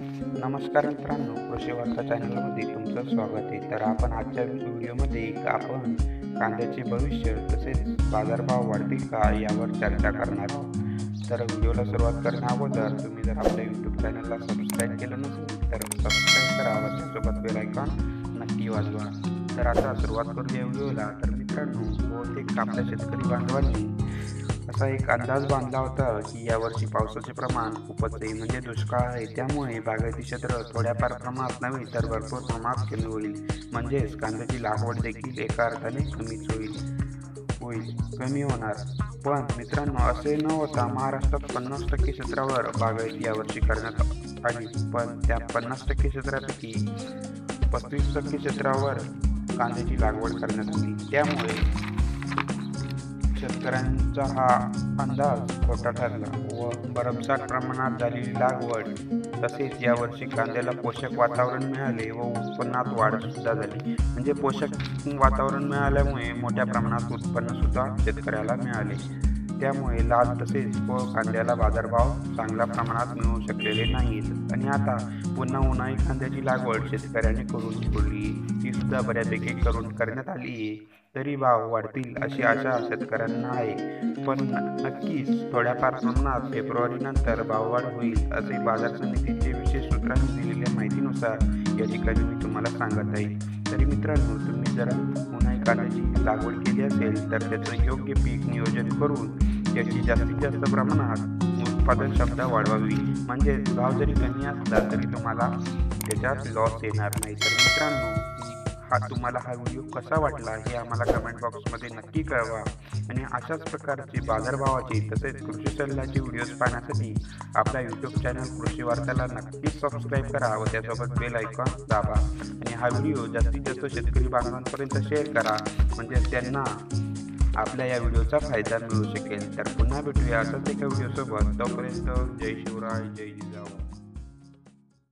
नमस्कार मित्रांनो कृषी वार्ता चॅनलमध्ये तुमचं स्वागत आहे. तर आपण आजच्या व्हिडिओमध्ये एक आपण कांद्याचे भविष्य तसेच बाजारभाव वाढतील का यावर चर्चा करणार आहोत. तर व्हिडिओला सुरुवात करण्या अगोदर तुम्ही जर आपल्या यूट्यूब चॅनलला सबस्क्राईब केलं नसेल तर सबस्क्राईब करा व त्यासोबत बेल आयकॉन नक्की वाजवा. तर आता सुरुवात करूया व्हिडिओला. तर मित्रांनो बहुतेक आपल्या शेतकरी बांधवांनी असा एक अंदाज बांधला होता की यावर्षी पावसाचे प्रमाण खूपच आहे म्हणजे दुष्काळ आहे. त्यामुळे बागायती क्षेत्र थोड्याफार प्रमाणात नव्हे तर भरपूर प्रमाणात कमी होईल. म्हणजेच कांद्याची लागवड देखील एका अर्थाने कमीच होईल. होईल. कमी होणार. पण मित्रांनो असे न होता महाराष्ट्रात पन्नास टक्के क्षेत्रावर बागायती यावर्षी करण्यात आली. पण त्या पन्नास टक्के क्षेत्रापैकी पस्तीस टक्के क्षेत्रावर कांद्याची लागवड करण्यात आली. त्यामुळे शेतकऱ्यांचा हा अंदाज खोटा ठरला व भरमसाठ प्रमाणात झालेली लागवड तसेच यावर्षी कांद्याला पोषक वातावरण मिळाले व उत्पन्नात वाढ सुद्धा झाली. म्हणजे पोषक वातावरण मिळाल्यामुळे मोठ्या प्रमाणात उत्पन्न सुद्धा शेतकऱ्याला मिळाले. त्यामुळे लाल तसेच व कांद्याला बाजारभाव चांगल्या प्रमाणात मिळू शकलेले नाहीत. आणि आता पुन्हा उन्हाळी कांद्याची लागवड शेतकऱ्यांनी करून सोडली ती सुद्धा बऱ्यापैकी करून करण्यात आली. आहे तरी भाव वाढतील अशी आशा शेतकऱ्यांना आहे. पण नक्कीच थोड्याफार प्रमाणात फेब्रुवारीनंतर भाववाढ होईल असे बाजार समितीचे विशेष सूत्रांनी दिलेल्या माहितीनुसार या ठिकाणी मी तुम्हाला सांगत आहे. तरी मित्रांनो तुम्ही जर उन्हाळी कांद्याची लागवड केली असेल तर त्याचं योग्य पीक नियोजन करून त्याची जास्तीत जास्त प्रमाणात उत्पादन क्षमता वाढवावी. म्हणजे भाव जरी कमी असला तरी तुम्हाला त्याच्यात लॉस येणार नाही. तर मित्रांनो हा तुम्हाला हा व्हिडिओ कसा वाटला हे आम्हाला कमेंट बॉक्समध्ये नक्की कळवा. आणि अशाच प्रकारचे बाजारभावाचे तसेच कृषी सल्ल्याचे व्हिडिओज पाहण्यासाठी आपला यूट्यूब चॅनल कृषी वार्ताला नक्कीच सबस्क्राईब करा व त्यासोबत बेल आयकॉन दाबा. आणि हा व्हिडिओ जास्तीत जास्त शेतकरी बांधवांपर्यंत शेअर करा. म्हणजे त्यांना आपल्या या व्हिडिओचा फायदा मिळू शकेल. तर पुन्हा भेटूया असंच एका व्हिडिओसोबत तोपर्यंत जय शिवराय जय जिजाऊ.